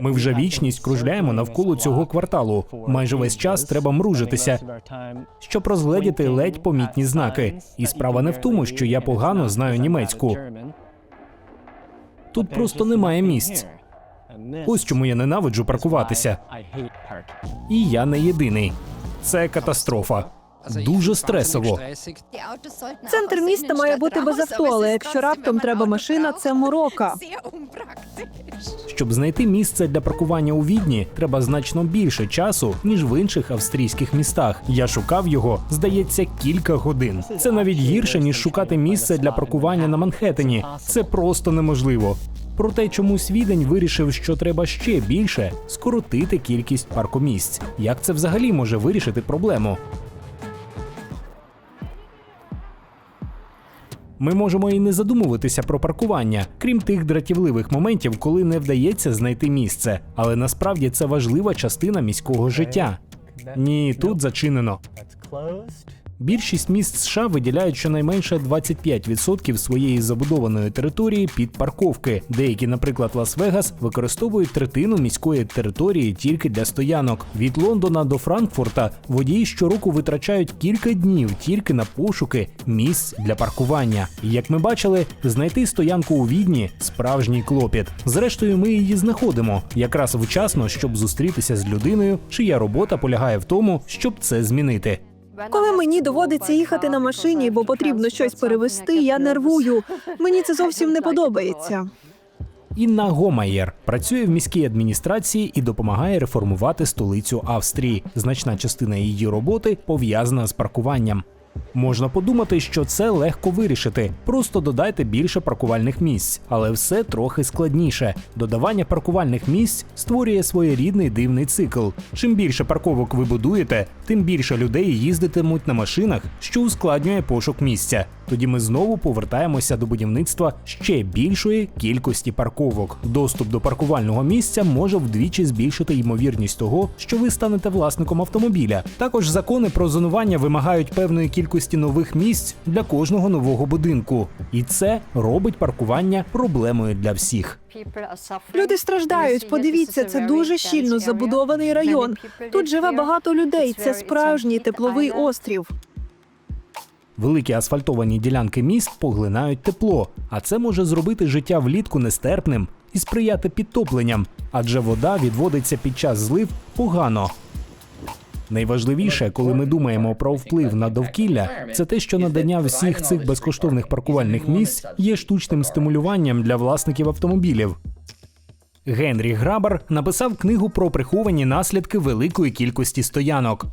Ми вже вічність кружляємо навколо цього кварталу. Майже весь час треба мружитися, щоб розгледіти ледь помітні знаки. І справа не в тому, що я погано знаю німецьку. Тут просто немає місць. Ось чому я ненавиджу паркуватися. І я не єдиний. Це катастрофа. Дуже стресово. Центр міста має бути без авто, але якщо раптом треба машина, це морока. Щоб знайти місце для паркування у Відні, треба значно більше часу, ніж в інших австрійських містах. Я шукав його, здається, кілька годин. Це навіть гірше, ніж шукати місце для паркування на Манхеттені. Це просто неможливо. Проте чомусь відень вирішив, що треба ще більше скоротити кількість паркомісць. Як це взагалі може вирішити проблему? Ми можемо і не задумуватися про паркування, крім тих дратівливих моментів, коли не вдається знайти місце. Але насправді це важлива частина міського життя. Ні, тут зачинено. Більшість міст США виділяють щонайменше 25% своєї забудованої території під парковки. Деякі, наприклад, Лас-Вегас, використовують третину міської території тільки для стоянок. Від Лондона до Франкфурта водії щороку витрачають кілька днів тільки на пошуки місць для паркування. Як ми бачили, знайти стоянку у відні справжній клопіт. Зрештою, ми її знаходимо якраз вчасно, щоб зустрітися з людиною, чия робота полягає в тому, щоб це змінити. Коли мені доводиться їхати на машині, бо потрібно щось перевезти, я нервую. Мені це зовсім не подобається. Інна Гомаєр працює в міській адміністрації і допомагає реформувати столицю Австрії. Значна частина її роботи пов'язана з паркуванням. Можна подумати, що це легко вирішити. Просто додайте більше паркувальних місць, але все трохи складніше. Додавання паркувальних місць створює своєрідний дивний цикл. Чим більше парковок ви будуєте, тим більше людей їздитимуть на машинах, що ускладнює пошук місця. Тоді ми знову повертаємося до будівництва ще більшої кількості парковок. Доступ до паркувального місця може вдвічі збільшити ймовірність того, що ви станете власником автомобіля. Також закони про зонування вимагають певної кількості нових місць для кожного нового будинку, і це робить паркування проблемою для всіх. Люди страждають. Подивіться, це дуже щільно забудований район. Тут живе багато людей. Це справжній тепловий острів. Великі асфальтовані ділянки міст поглинають тепло, а це може зробити життя влітку нестерпним і сприяти підтопленням, адже вода відводиться під час злив погано. Найважливіше, коли ми думаємо про вплив на довкілля, це те, що надання всіх цих безкоштовних паркувальних місць є штучним стимулюванням для власників автомобілів. Генрі Грабар написав книгу про приховані наслідки великої кількості стоянок.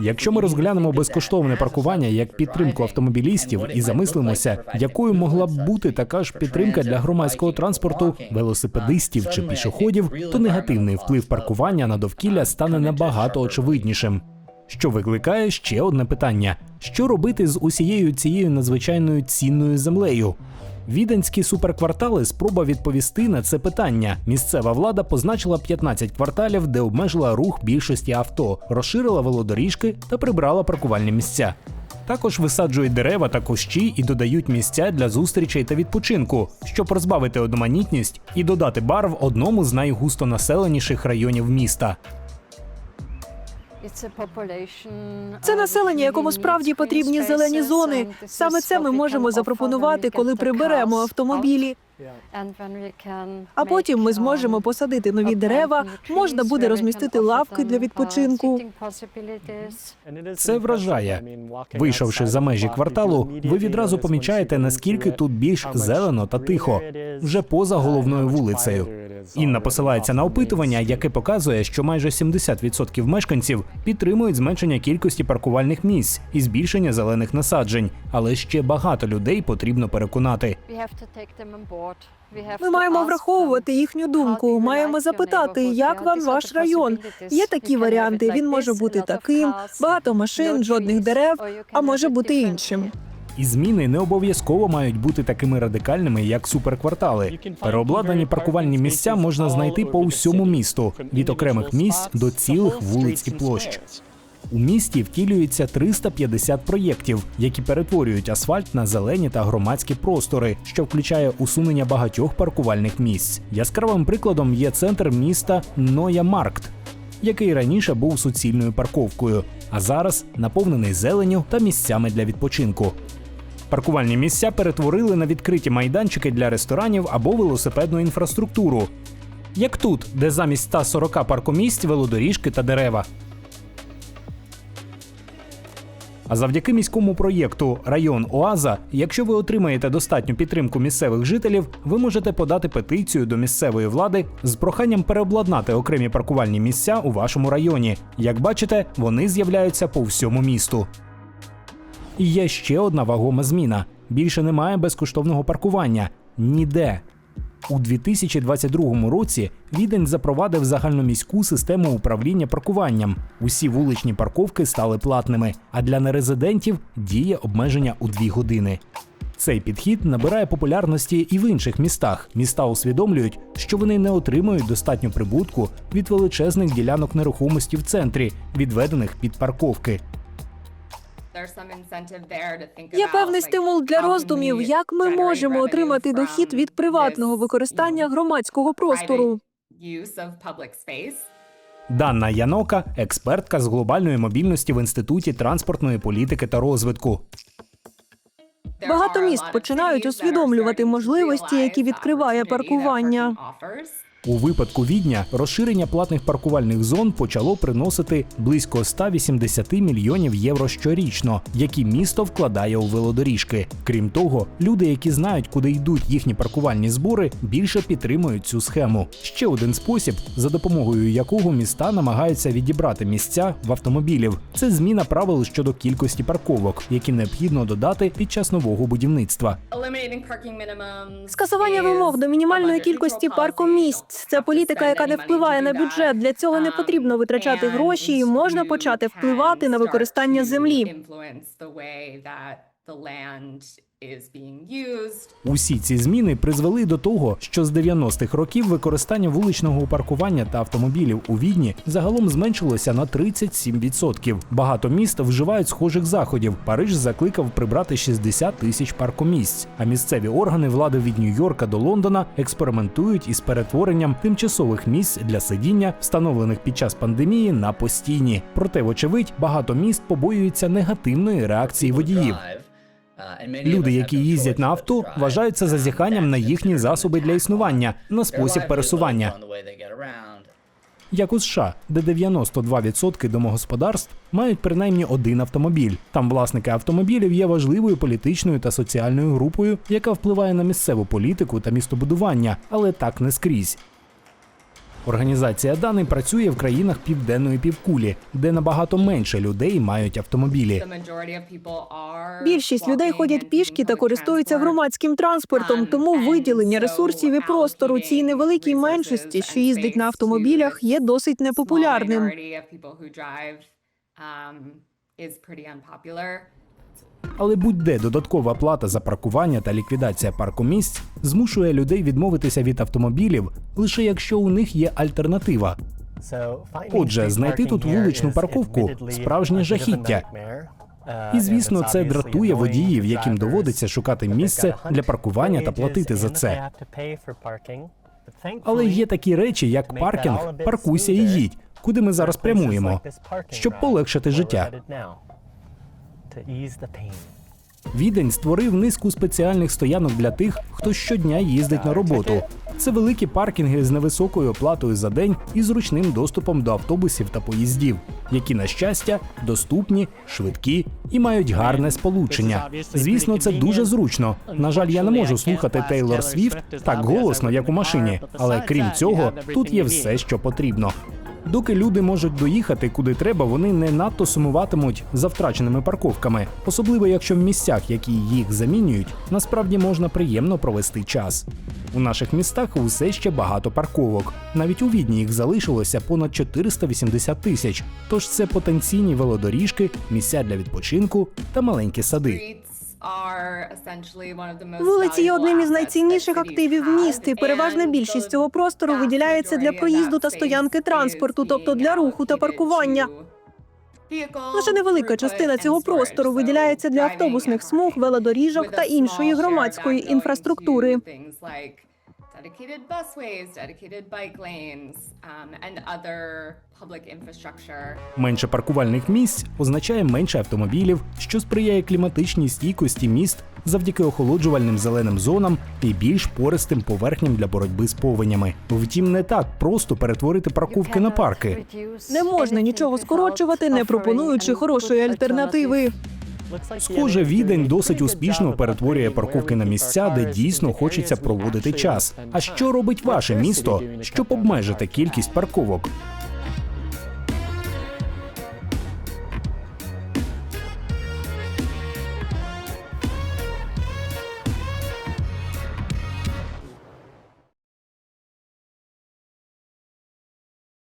Якщо ми розглянемо безкоштовне паркування як підтримку автомобілістів і замислимося, якою могла б бути така ж підтримка для громадського транспорту, велосипедистів чи пішоходів, то негативний вплив паркування на довкілля стане набагато очевиднішим. Що викликає ще одне питання: що робити з усією цією надзвичайною цінною землею? Віденські суперквартали спроба відповісти на це питання. Місцева влада позначила 15 кварталів, де обмежила рух більшості авто, розширила велодоріжки та прибрала паркувальні місця. Також висаджують дерева та кущі і додають місця для зустрічей та відпочинку, щоб розбавити одноманітність і додати бар в одному з найгустонаселеніших районів міста. Це населення, якому справді потрібні зелені зони. Саме це ми можемо запропонувати, коли приберемо автомобілі. А потім ми зможемо посадити нові дерева. Можна буде розмістити лавки для відпочинку. Це вражає. Вийшовши за межі кварталу, ви відразу помічаєте, наскільки тут більш зелено та тихо, вже поза головною вулицею. Інна посилається на опитування, яке показує, що майже 70% мешканців підтримують зменшення кількості паркувальних місць і збільшення зелених насаджень, але ще багато людей потрібно переконати. Ми маємо враховувати їхню думку. Маємо запитати, як вам ваш район. Є такі варіанти. Він може бути таким, багато машин, жодних дерев, а може бути іншим. І зміни не обов'язково мають бути такими радикальними, як суперквартали. Переобладнані паркувальні місця можна знайти по усьому місту від окремих місць до цілих вулиць і площ. У місті втілюється 350 проєктів, які перетворюють асфальт на зелені та громадські простори, що включає усунення багатьох паркувальних місць. Яскравим прикладом є центр міста Ноя Маркт, який раніше був суцільною парковкою, а зараз наповнений зеленю та місцями для відпочинку. Паркувальні місця перетворили на відкриті майданчики для ресторанів або велосипедну інфраструктуру. Як тут, де замість 140 паркомісць велодоріжки та дерева. А завдяки міському проєкту Район Оаза, якщо ви отримаєте достатню підтримку місцевих жителів, ви можете подати петицію до місцевої влади з проханням переобладнати окремі паркувальні місця у вашому районі. Як бачите, вони з'являються по всьому місту. І є ще одна вагома зміна: більше немає безкоштовного паркування ніде. У 2022 році Відень запровадив загальноміську систему управління паркуванням. Усі вуличні парковки стали платними, а для нерезидентів діє обмеження у 2 години. Цей підхід набирає популярності і в інших містах. Міста усвідомлюють, що вони не отримують достатньо прибутку від величезних ділянок нерухомості в центрі, відведених під парковки. Є певний стимул для роздумів, як ми можемо отримати дохід від приватного використання громадського простору. Данна Янока експертка з глобальної мобільності в інституті транспортної політики та розвитку. Багато міст починають усвідомлювати можливості, які відкриває паркування. У випадку Відня розширення платних паркувальних зон почало приносити близько 180 мільйонів євро щорічно, які місто вкладає у велодоріжки. Крім того, люди, які знають, куди йдуть їхні паркувальні збори, більше підтримують цю схему. Ще один спосіб, за допомогою якого міста намагаються відібрати місця в автомобілів. Це зміна правил щодо кількості парковок, які необхідно додати під час нового будівництва. Скасування вимог до мінімальної кількості паркомісць це політика, яка не впливає на бюджет. Для цього не потрібно витрачати гроші, і можна почати впливати на використання землі. Усі ці зміни призвели до того, що з 90-х років використання вуличного паркування та автомобілів у Відні загалом зменшилося на 37%. Багато міст вживають схожих заходів. Париж закликав прибрати 60 тисяч паркомісць. А місцеві органи влади від Нью-Йорка до Лондона експериментують із перетворенням тимчасових місць для сидіння, встановлених під час пандемії, на постійні. Проте, вочевидь, багато міст побоюються негативної реакції водіїв. Люди, які їздять на авто, вважають це зазіханням на їхні засоби для існування, на спосіб пересування. Як у США, де 92% домогосподарств мають принаймні один автомобіль. Там власники автомобілів є важливою політичною та соціальною групою, яка впливає на місцеву політику та містобудування, але так не скрізь. Організація Дани працює в країнах південної півкулі, де набагато менше людей мають автомобілі. Більшість людей ходять пішки та користуються громадським транспортом, тому виділення ресурсів і простору цій невеликій меншості, що їздить на автомобілях, є досить непопулярним. Але будь-де додаткова плата за паркування та ліквідація паркомісць змушує людей відмовитися від автомобілів лише якщо у них є альтернатива. Отже, знайти тут вуличну парковку справжнє жахіття. І звісно, це дратує водіїв, яким доводиться шукати місце для паркування та платити за це. Але є такі речі, як паркінг, паркуйся і їдь, куди ми зараз прямуємо, щоб полегшити життя. Відень створив низку спеціальних стоянок для тих, хто щодня їздить на роботу. Це великі паркінги з невисокою оплатою за день і зручним доступом до автобусів та поїздів, які, на щастя, доступні, швидкі і мають гарне сполучення. Звісно, це дуже зручно. На жаль, я не можу слухати Тейлор Свіфт так голосно, як у машині. Але крім цього, тут є все, що потрібно. Доки люди можуть доїхати куди треба, вони не надто сумуватимуть за втраченими парковками, особливо якщо в місцях, які їх замінюють, насправді можна приємно провести час. У наших містах усе ще багато парковок. Навіть у Відні їх залишилося понад 480 тисяч. Тож це потенційні велодоріжки, місця для відпочинку та маленькі сади. Вулиці є одним із найцінніших активів міст, і переважна більшість цього простору виділяється для проїзду та стоянки транспорту, тобто для руху та паркування. Лише невелика частина цього простору виділяється для автобусних смуг, велодоріжок та іншої громадської інфраструктури. Dedicated busways, dedicated bike lanes, um, and other public infrastructure. Менше паркувальних місць означає менше автомобілів, що сприяє кліматичній стійкості міст завдяки охолоджувальним зеленим зонам і більш пористим поверхням для боротьби з повенями. Втім, не так просто перетворити парковки на парки. Не можна нічого скорочувати, не пропонуючи хорошої альтернативи. Схоже, відень досить успішно перетворює парковки на місця, де дійсно хочеться проводити час. А що робить ваше місто, щоб обмежити кількість парковок?